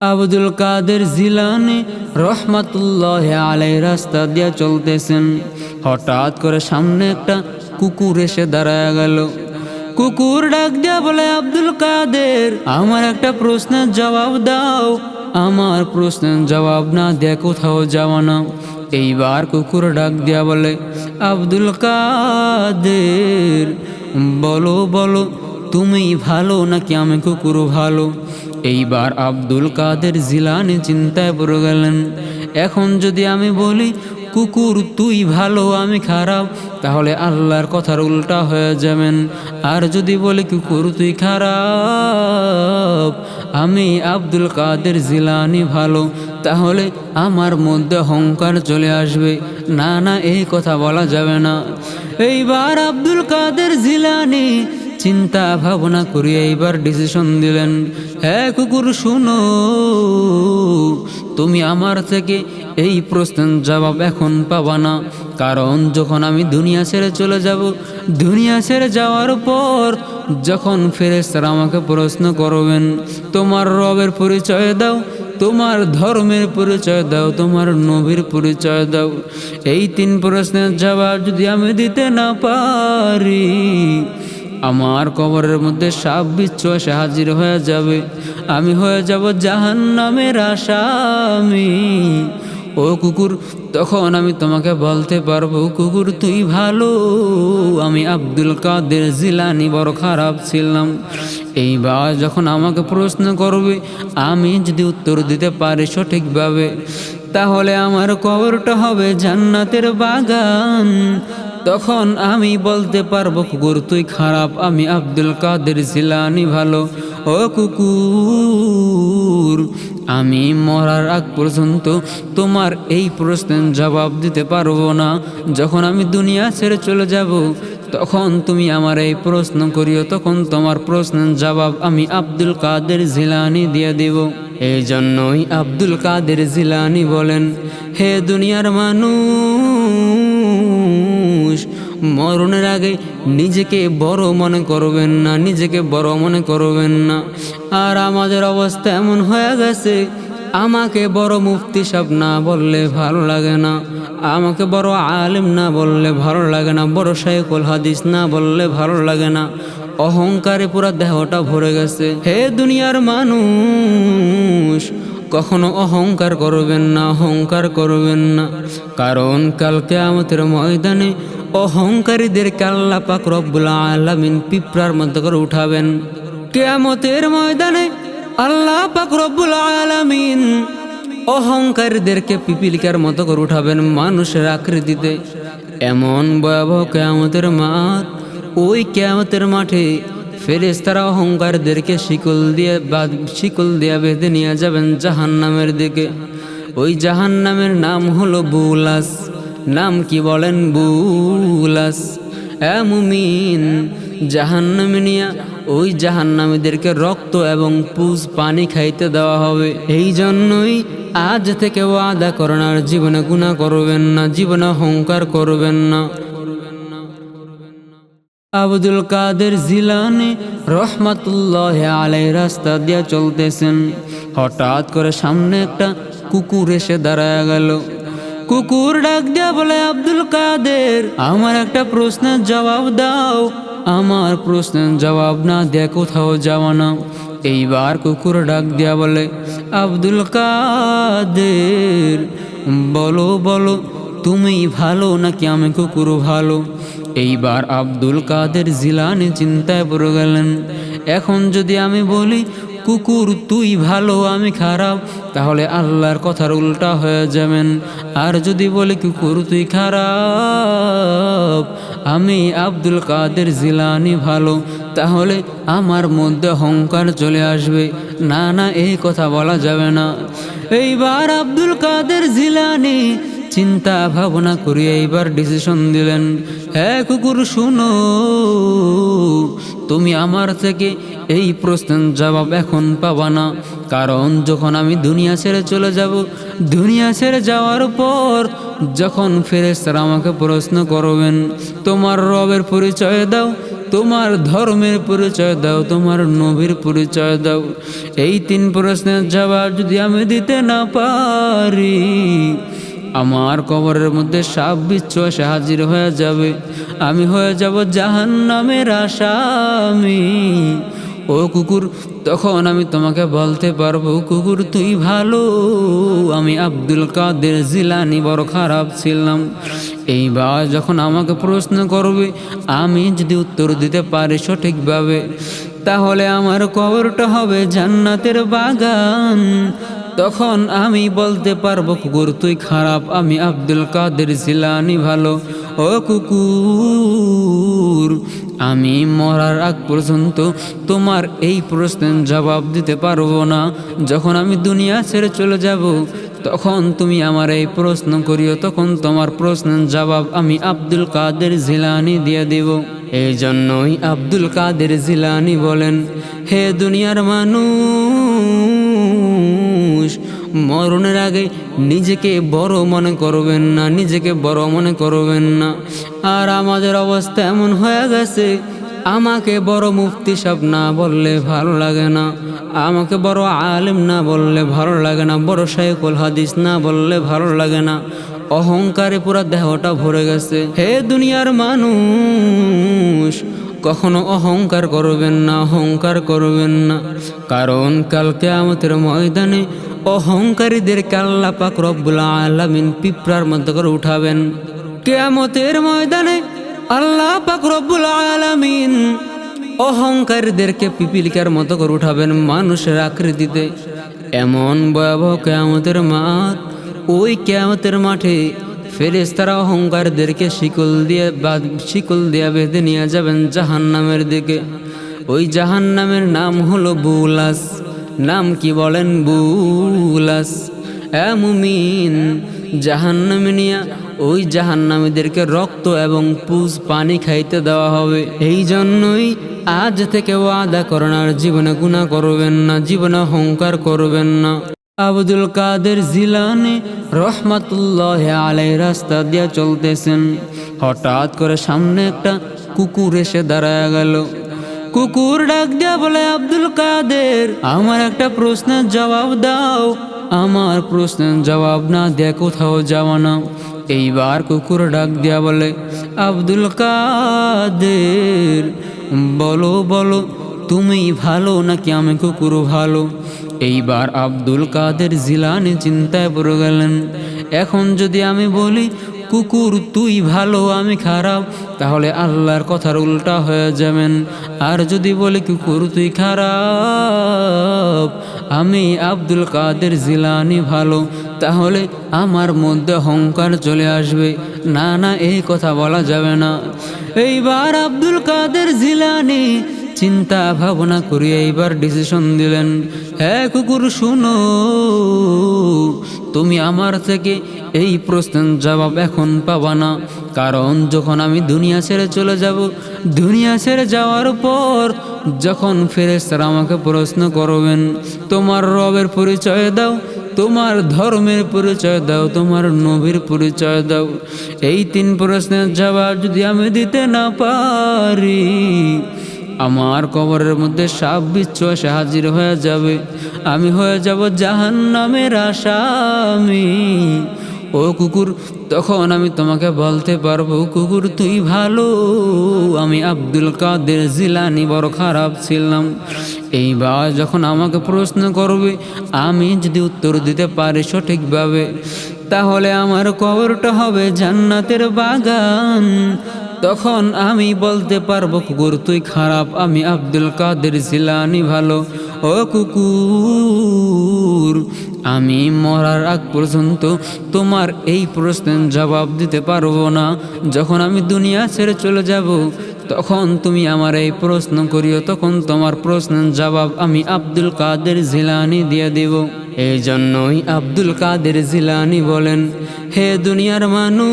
আব্দুল কাদের জিলানি রহমাতুল্লাহ আলাই রাস্তা দিয়ে চলতেছেন। হঠাৎ করে সামনে একটা কুকুর এসে দাঁড়ায় গেল। কুকুর ডাক দিয়া বলে, আব্দুল কাদের, আমার একটা প্রশ্নের জবাব দাও। আমার প্রশ্নের জবাব না দিয়ে কোথাও যাওয়া না। এইবার কুকুর ডাক দিয়া বলে, আব্দুল কাদের, বলো বলো তুমি ভালো নাকি আমি কুকুর ভালো? এইবার আব্দুল কাদের জিলানি চিন্তায় পড়ে গেলেন। এখন যদি আমি বলি, কুকুর, তুই ভালো, আমি খারাপ, তাহলে আল্লাহর কথার উল্টা হয়ে যাবেন। আর যদি বলি, কুকুর, তুই খারাপ, আমি আব্দুল কাদের জিলানি ভালো, তাহলে আমার মধ্যে অহংকার চলে আসবে। না না, এই কথা বলা যাবে না। এইবার আব্দুল কাদের জিলানি চিন্তা ভাবনা করে, এইবার ডিসিশন দিলেন হ্যাঁ কুকুর, শুনো, তুমি আমার থেকে এই প্রশ্নের জবাব এখন পাবা না। কারণ যখন আমি দুনিয়া ছেড়ে চলে যাব, দুনিয়া ছেড়ে যাওয়ার পর যখন ফেরেস্তারা আমাকে প্রশ্ন করবেন, তোমার রবের পরিচয় দাও, তোমার ধর্মের পরিচয় দাও, তোমার নবীর পরিচয় দাও। এই তিন প্রশ্নের জবাব যদি আমি দিতে না পারি আমার কবরের মধ্যে সাপ বিচ্ছু এসে হাজির হয়ে যাবে। আমি হয়ে যাব জাহান নামের আসামি। ও কুকুর, তখন আমি তোমাকে বলতে পারব, কুকুর তুই ভালো। আমি আব্দুল কাদের জিলানি, বড় খারাপ ছিলাম। এইবার যখন আমাকে প্রশ্ন করবে, আমি যদি উত্তর দিতে পারি সঠিকভাবে তাহলে আমার কবরটা হবে জান্নাতের বাগান। তখন আমি বলতে পারব, কুকুর, তুই খারাপ, আমি আব্দুল কাদের জিলানি ভালো। ও কুকুর, আমি মরার আগ পর্যন্ত তোমার এই প্রশ্নের জবাব দিতে পারব না। যখন আমি দুনিয়া ছেড়ে চলে যাব, তখন তুমি আমার এই প্রশ্ন করিও, তখন তোমার প্রশ্নের জবাব আমি আব্দুল কাদের জিলানি দিয়ে দেব। এই জন্যই আব্দুল কাদের জিলানি বলেন, হে দুনিয়ার মানুষ, মরণের আগে নিজেকে বড় মনে করবেন না, নিজেকে বড় মনে করবেন না। আর আমাদের অবস্থা এমন হয়ে গেছে, আমাকে বড় মুফতি সব না বললে ভালো লাগে না, আমাকে বড় আলেম না বললে ভালো লাগে না, বড় শাইকুল হাদিস না বললে ভালো লাগে না অহংকারে পুরো দেহটা ভরে গেছে। হে দুনিয়ার মানুষ, কখনো অহংকার করবেন না, অহংকার করবেন না। কারণ কালকে আমাদের ময়দানে অহংকারীদের কাল্লা পাক রব্বুল আলামিন পিঁপড়ার মধ্যে করে উঠাবেন। কেয়ামতের ময়দানে আল্লাহ পাক রব্বুল আলামিন অহংকারীদেরকে পিপিলিকার মতো করে উঠাবেন মানুষের আকৃতিতে। এমন ভয়াবহ কেয়ামতের মাঠ ওই কেয়ামতের মাঠে ফেরেস্তারা অহংকারদেরকে শিকল দিয়ে বা শিকল দিয়ে বেঁধে নিয়ে যাবেন জাহান নামের দিকে। ওই জাহান নামের নাম হলো বুলাস। নাম কি বলেন? বুলাস। এমুমিন জাহান নামে নিয়ে ওই জাহান্নামীদেরকে রক্ত এবং পুজ, পানি খাইতে দেওয়া হবে। এই জন্যই আজ থেকে ওয়াদা করেন আর জীবনে গুণা করবেন না, জীবনে অহংকার করবেন না। আব্দুল কাদের জিলানি রহমাতুল্লাহ আলাই রাস্তা দিয়ে চলতেছেন। হঠাৎ করে সামনে একটা কুকুর এসে দাঁড়ায় গেল। কুকুর ডাক দিয়া বলে, আব্দুল কাদের, আমার একটা প্রশ্নের জবাব দাও। আমার প্রশ্নের জবাব না দিয়ে কোথাও যাওয়া না। এইবার কুকুর ডাক দিয়া বলে, আব্দুল কাদের, বলো বলো তুমি ভালো নাকি আমি কুকুর ভালো? এইবার আব্দুল কাদের জিলানি চিন্তায় পড়ে গেলেন। এখন যদি আমি বলি, কুকুর, তুই ভালো, আমি খারাপ, তাহলে আল্লাহর কথার উল্টা হয়ে যাবেন। আর যদি বলি, কুকুর, তুই খারাপ, আমি আব্দুল কাদের জিলানি ভালো, তাহলে আমার মধ্যে অহংকার চলে আসবে। না না, এই কথা বলা যাবে না। এইবার আব্দুল কাদের জিলানি চিন্তা ভাবনা করে এইবার ডিসিশন দিলেন। হ্যাঁ কুকুর, শুনো। তুমি আমার থেকে এই প্রশ্নের জবাব এখন পাবা না। কারণ যখন আমি দুনিয়া ছেড়ে চলে যাব, দুনিয়া ছেড়ে যাওয়ার পর যখন ফেরেস্তারা আমাকে প্রশ্ন করবেন, তোমার রবের পরিচয় দাও, তোমার ধর্মের পরিচয় দাও, তোমার নবীর পরিচয় দাও। এই তিন প্রশ্নের জবাব যদি আমি দিতে না পারি আমার কবরের মধ্যে সাপ বিচ্ছু এসে হাজির হয়ে যাবে। আমি হয়ে যাব জাহান নামের আসামি। ও কুকুর, তখন আমি তোমাকে বলতে পারব, কুকুর, তুই ভালো। আমি আব্দুল কাদের জিলানি, বড় খারাপ ছিলাম। এইবার যখন আমাকে প্রশ্ন করবে, আমি যদি উত্তর দিতে পারি সঠিকভাবে, তাহলে আমার কবরটা হবে জান্নাতের বাগান। তখন আমি বলতে পারব, কুকুর, তুই খারাপ, আমি আব্দুল কাদের জিলানি ভালো। ও কুকুর, আমি মরার আগ পর্যন্ত তোমার এই প্রশ্নের জবাব দিতে পারব না। যখন আমি দুনিয়া ছেড়ে চলে যাব, তখন তুমি আমার এই প্রশ্ন করিও, তখন তোমার প্রশ্নের জবাব আমি আব্দুল কাদের জিলানি দিয়ে দেব। এই জন্যই আব্দুল কাদের জিলানি বলেন, হে দুনিয়ার মানুষ মরণের আগে নিজেকে বড় মনে করবেন না, নিজেকে বড় মনে করবেন না। আর আমাদের অবস্থা এমন হয়ে গেছে, আমাকে বড় মুফতি সব না বললে ভালো লাগে না, আমাকে বড় আলেম না বললে ভালো লাগে না, বড় শাইকুল হাদিস না বললে ভালো লাগে না। অহংকারে পুরো দেহটা ভরে গেছে। হে দুনিয়ার মানুষ, কখনো অহংকার করবেন না, অহংকার করবেন না। কারণ কালকে আমাদের ময়দানে অহংকারীদের কাল্লা পাক রব্বুল আলামিন পিঁপড়ার মধ্যে করে উঠাবেন। কেয়ামতের ময়দানে আল্লাহ পাক রব্বুল আলামিন অহংকারীদেরকে পিপিলিকার মতো করে উঠাবেন মানুষের আকৃতিতে। এমন ভয়াবহ কেয়ামতের মাঠ, ওই কেয়ামতের মাঠে ফেরেস্তারা অহংকারদেরকে শিকল দিয়ে বা শিকল দিয়ে বেঁধে নিয়ে যাবেন জাহান্নামের দিকে। ওই জাহান্নামের নাম হলো বুলাস। নাম কি বলেন বুলাস? এমুমিন জাহান্নামে নিয়ে ওই জাহান্নামীদেরকে রক্ত এবং পুজ, পানি খাইতে দেওয়া হবে। এই জন্যই আজ থেকে ওয়াদা করেন, আর জীবনে গুণা করবেন না, জীবনে অহংকার করবেন না। আব্দুল কাদের জিলানি রহমাতুল্লাহ আলাই রাস্তা দিয়ে চলতেছেন। হঠাৎ করে সামনে একটা কুকুর এসে দাঁড়ায় গেল। কুকুর ডাক দিয়া বলে, আব্দুল কাদের, আমার একটা প্রশ্নের জবাব দাও। আমার প্রশ্নের জবাব না দিয়ে কোথাও যাওয়া না। এইবার কুকুর ডাক দিয়া বলে, আব্দুল কাদের, বলো বলো, তুমি ভালো নাকি আমি কুকুর ভালো? এইবার আব্দুল কাদের জিলানি চিন্তায় পড়ে গেলেন। এখন যদি আমি বলি কুকুর, তুই ভালো, আমি খারাপ। তাহলে আল্লাহর কথার উল্টা হয়ে যাবেন। আর যদি বলি, কুকুর, তুই খারাপ, আমি আব্দুল কাদের জিলানি ভালো, তাহলে আমার মধ্যে অহংকার চলে আসবে। না না, এই কথা বলা যাবে না। এইবার আব্দুল কাদের জিলানি চিন্তা ভাবনা করে এইবার ডিসিশন দিলেন। হ্যাঁ কুকুর, শুনো। তুমি আমার থেকে এই প্রশ্নের জবাব এখন পাবা না। কারণ যখন আমি দুনিয়া ছেড়ে চলে যাব, দুনিয়া ছেড়ে যাওয়ার পর যখন ফেরেস্তারা আমাকে প্রশ্ন করবেন, তোমার রবের পরিচয় দাও, তোমার ধর্মের পরিচয় দাও, তোমার নবীর পরিচয় দাও। এই তিন প্রশ্নের জবাব যদি আমি দিতে না পারি আমার কবরের মধ্যে সাপ বিচ্ছু হাজির হয়ে যাবে। আমি হয়ে যাব জাহান নামের আসামি। ও কুকুর, তখন আমি তোমাকে বলতে পারব, কুকুর, তুই ভালো। আমি আব্দুল কাদের জিলানি, বড় খারাপ ছিলাম। এইবার যখন আমাকে প্রশ্ন করবে, আমি যদি উত্তর দিতে পারি সঠিকভাবে তাহলে আমার কবরটা হবে জান্নাতের বাগান। তখন আমি বলতে পারব, কুকুর, তুই খারাপ, আমি আব্দুল কাদের জিলানি ভালো। ও কুকুর, আমি মরার আগ পর্যন্ত তোমার এই প্রশ্নের জবাব দিতে পারব না। যখন আমি দুনিয়া ছেড়ে চলে যাব, তখন তুমি আমার এই প্রশ্ন করিও, তখন তোমার প্রশ্নের জবাব আমি আব্দুল কাদের জিলানি দিয়ে দেব। এই জন্যই আব্দুল কাদের জিলানি বলেন, হে দুনিয়ার মানুষ,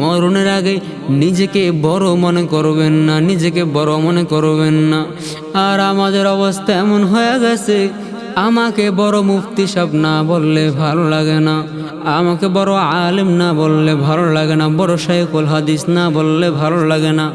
মরণের আগে নিজেকে বড় মনে করবেন না, নিজেকে বড় মনে করবেন না। আর আমাদের অবস্থা এমন হয়ে গেছে, আমাকে বড় মুফতি সব না বললে ভালো লাগে না, আমাকে বড় আলেম না বললে ভালো লাগে না, বড় শাইকুল হাদিস না বললে ভালো লাগে না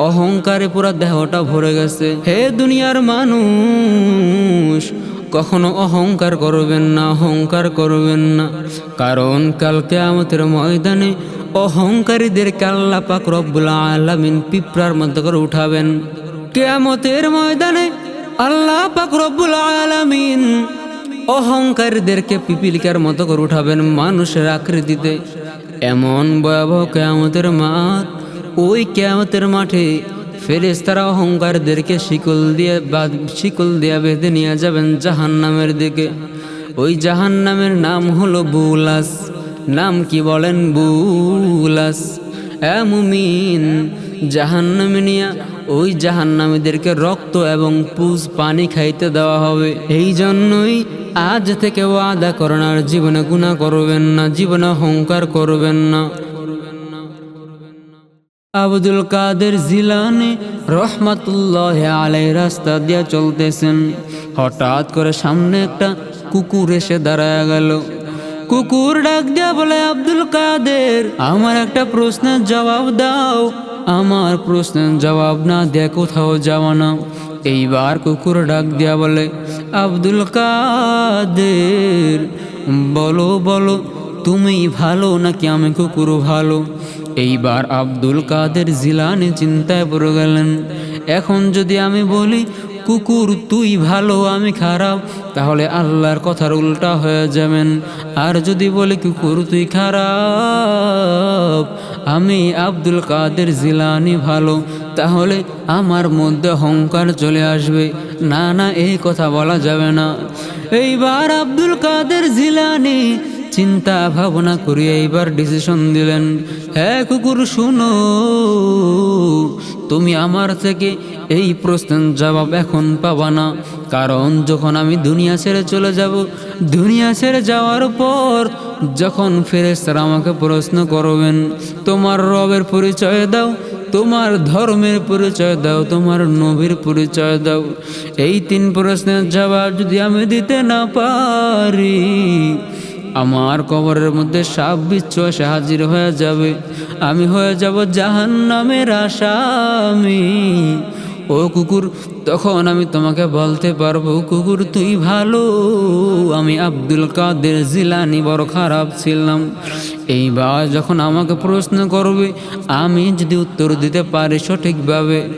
অহংকারে পুরা দেহটা ভরে গেছে। হে দুনিয়ার মানুষ, কখনো অহংকার করবেন না, অহংকার করবেন না। কারণ কালকে আমাদের ময়দানে অহংকারীদের কাল্লা পাক রব্বুল আলামিন পিঁপড়ার মধ্যে করে উঠাবেন। কেয়ামতের ময়দানে আল্লাহ পাক রব্বুল আলামিন অহংকারীদেরকে পিপিলিকার মতো করে উঠাবেন মানুষের আকৃতিতে। এমন ভয়াবহ কেয়ামতের মাঠ ওই কেয়ামতের মাঠে ফেরেস্তারা অহংকারদেরকে শিকল দিয়ে বা শিকল দিয়ে বেঁধে নিয়ে যাবেন জাহান নামের দিকে। ওই জাহান নামের নাম হলো বুলাস। নাম কি বলেন? বুলাস। এমুমিন জাহান্নামে নিয়া ওই জাহান্নামীদেরকে রক্ত এবং পুজ, পানি খাইতে দেওয়া হবে। এই জন্যই আজ থেকে ওয়াদা করেন আর জীবনে গুণা করবেন না, জীবনে অহংকার করবেন না। আব্দুল কাদের জিলানি রহমাতুল্লাহ আলাই রাস্তা দিয়ে চলতেছেন। হঠাৎ করে সামনে একটা কুকুর এসে দাঁড়ায় গেল। কুকুর ডাক দিয়া বলে, আব্দুল কাদের, আমার একটা প্রশ্নের জবাব দাও। আমার প্রশ্নের জবাব না দিয়ে কোথাও যাওয়া না। এইবার কুকুর ডাক দিয়া বলে, আব্দুল কাদের, বলো বলো। তুমি ভালো নাকি আমি কুকুর ভালো? এইবার আব্দুল কাদের জিলানি চিন্তায় পড়ে গেলেন। এখন যদি আমি বলি, কুকুর, তুই ভালো, আমি খারাপ, তাহলে আল্লাহর কথার উল্টা হয়ে যাবেন। আর যদি বলি, কুকুর, তুই খারাপ, আমি আব্দুল কাদের জিলানি ভালো, তাহলে আমার মধ্যে অহংকার চলে আসবে। না না, এই কথা বলা যাবে না। এইবার আব্দুল কাদের জিলানি চিন্তা ভাবনা করে এইবার ডিসিশন দিলেন হ্যাঁ কুকুর, শুনো, তুমি আমার থেকে এই প্রশ্নের জবাব এখন পাবা না। কারণ যখন আমি দুনিয়া ছেড়ে চলে যাব, দুনিয়া ছেড়ে যাওয়ার পর যখন ফেরেস্তারা আমাকে প্রশ্ন করবেন, তোমার রবের পরিচয় দাও, তোমার ধর্মের পরিচয় দাও, তোমার নবীর পরিচয় দাও। এই তিন প্রশ্নের জবাব যদি আমি দিতে না পারি আমার কবরের মধ্যে সাপ বিচ্ছু এসে হাজির হয়ে যাবে। আমি হয়ে যাব জাহান নামের আসামি। ও কুকুর, তখন আমি তোমাকে বলতে পারব, কুকুর, তুই ভালো। আমি আব্দুল কাদের জিলানি, বড় খারাপ ছিলাম। এইবার যখন আমাকে প্রশ্ন করবে, আমি যদি উত্তর দিতে পারি সঠিকভাবে,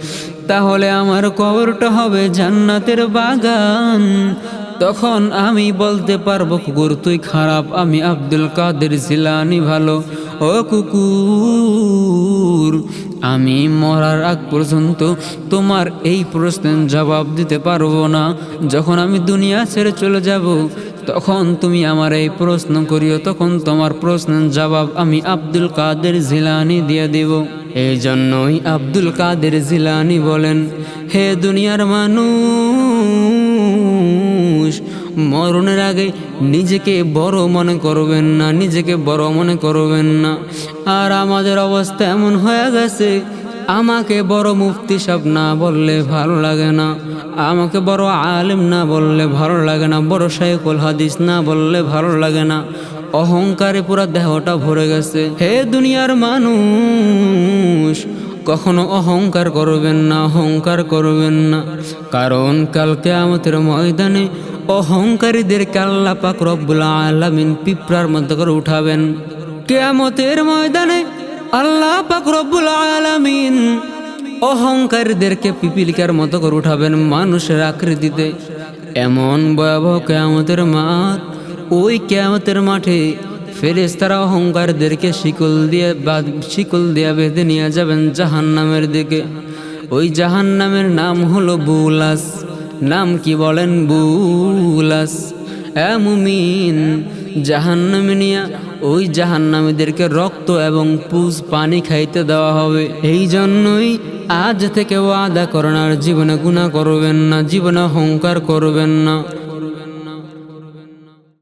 তাহলে আমার কবরটা হবে জান্নাতের বাগান। তখন আমি বলতে পারব, কুকুর, তুই খারাপ, আমি আব্দুল কাদের জিলানি ভালো। ও কুকুর, আমি মরার আগ পর্যন্ত তোমার এই প্রশ্নের জবাব দিতে পারব না। যখন আমি দুনিয়া ছেড়ে চলে যাব, তখন তুমি আমার এই প্রশ্ন করিও, তখন তোমার প্রশ্নের জবাব আমি আব্দুল কাদের জিলানি দিয়ে দেব। এই জন্যই আব্দুল কাদের জিলানি বলেন, হে দুনিয়ার মানুষ মরণের আগে নিজেকে বড় মনে করবেন না, নিজেকে বড় মনে করবেন না। আর আমাদের অবস্থা এমন হয়ে গেছে, আমাকে বড় মুফতি সব না বললে ভালো লাগে না, আমাকে বড় আলেম না বললে ভালো লাগে না, বড় শাইকুল হাদিস না বললে ভালো লাগে না। অহংকারে পুরা দেহটা ভরে গেছে। হে দুনিয়ার মানুষ, কখনো অহংকার করবেন না, অহংকার করবেন না। কারণ কালকে আমাদের ময়দানে অহংকারীদের কাল্লা পাক রব্বুল আলামিন পিঁপড়ার মধ্যে করে উঠাবেন। কেয়ামতের ময়দানে আল্লাহ পাক রব্বুল আলামিন অহংকারীদেরকে পিপিলিকার মতো করে উঠাবেন মানুষের আকৃতিতে। এমন ভয়াবহ কেয়ামতের মাঠ, ওই কেয়ামতের মাঠে ফেরেস্তারা অহংকারদেরকে শিকল দিয়ে বা শিকল দিয়ে বেঁধে নিয়ে যাবেন জাহান নামের দিকে। ওই জাহান নামের নাম হলো বুলাস। নাম কি বলেন বুলাস? এমুমিন জাহান্নামে নিয়া ওই জাহান্নামীদেরকে রক্ত এবং পুষ পানি খাইতে দেওয়া হবে। এই জন্যই আজ থেকে ওয়াদা করেন আর জীবনে গুণা করবেন না, জীবনে অহংকার করবেন না।